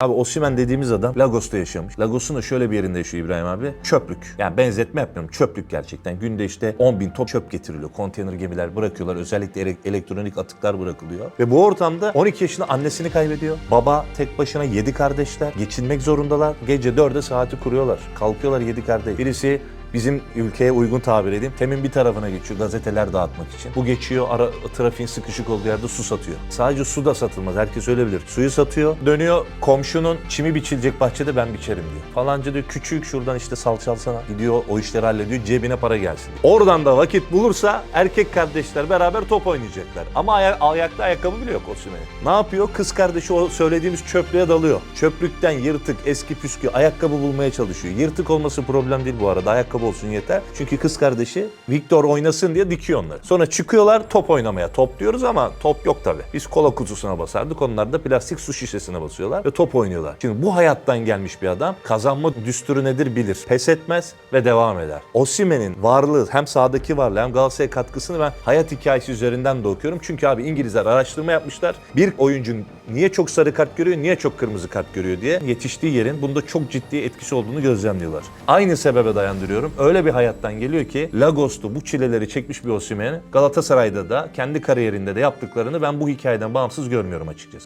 Abi Osimhen dediğimiz adam Lagos'ta yaşamış. Lagos'un da şöyle bir yerinde yaşıyor İbrahim abi. Çöplük. Yani benzetme yapmıyorum. Çöplük gerçekten. Günde işte 10 bin top çöp getiriliyor. Konteyner gemiler bırakıyorlar. Özellikle ele- elektronik atıklar bırakılıyor. Ve bu ortamda 12 yaşında annesini kaybediyor. Baba tek başına 7 kardeşler. Geçinmek zorundalar. Gece 4'e saati kuruyorlar. Kalkıyorlar 7 kardeş. Birisi bizim ülkeye uygun tabir edeyim. Temin bir tarafına geçiyor gazeteler dağıtmak için. Bu geçiyor ara, trafiğin sıkışık olduğu yerde su satıyor. Sadece su da satılmaz herkes öyle bilir. Suyu satıyor. Dönüyor komşunun çimi biçilecek bahçede ben biçerim diyor. Falanca diyor küçük şuradan işte salça alsana. Gidiyor o işleri hallediyor cebine para gelsin. Oradan da vakit bulursa erkek kardeşler beraber top oynayacaklar. Ama aya- ayakta ayakkabı bile yok Osimhen'in. Ne yapıyor? Kız kardeşi o söylediğimiz çöplüğe dalıyor. Çöplükten yırtık, eski püskü ayakkabı bulmaya çalışıyor. Yırtık olması problem değil bu arada. Ayakkabı olsun yeter. Çünkü kız kardeşi Victor oynasın diye dikiyor onları. Sonra çıkıyorlar top oynamaya. Top diyoruz ama top yok tabii. Biz kola kutusuna basardık. Onlar da plastik su şişesine basıyorlar ve top oynuyorlar. Şimdi bu hayattan gelmiş bir adam kazanma düsturu nedir bilir. Pes etmez ve devam eder. Osimhen'in varlığı hem sahadaki varlığı hem Galatasaray'a katkısını ben hayat hikayesi üzerinden de okuyorum. Çünkü abi İngilizler araştırma yapmışlar. Bir oyuncu niye çok sarı kart görüyor, niye çok kırmızı kart görüyor diye yetiştiği yerin bunda çok ciddi etkisi olduğunu gözlemliyorlar. Aynı sebebe dayandırıyorum. Öyle bir hayattan geliyor ki Lagos'tu bu çileleri çekmiş bir Osimhen Galatasaray'da da kendi kariyerinde de yaptıklarını ben bu hikayeden bağımsız görmüyorum açıkçası.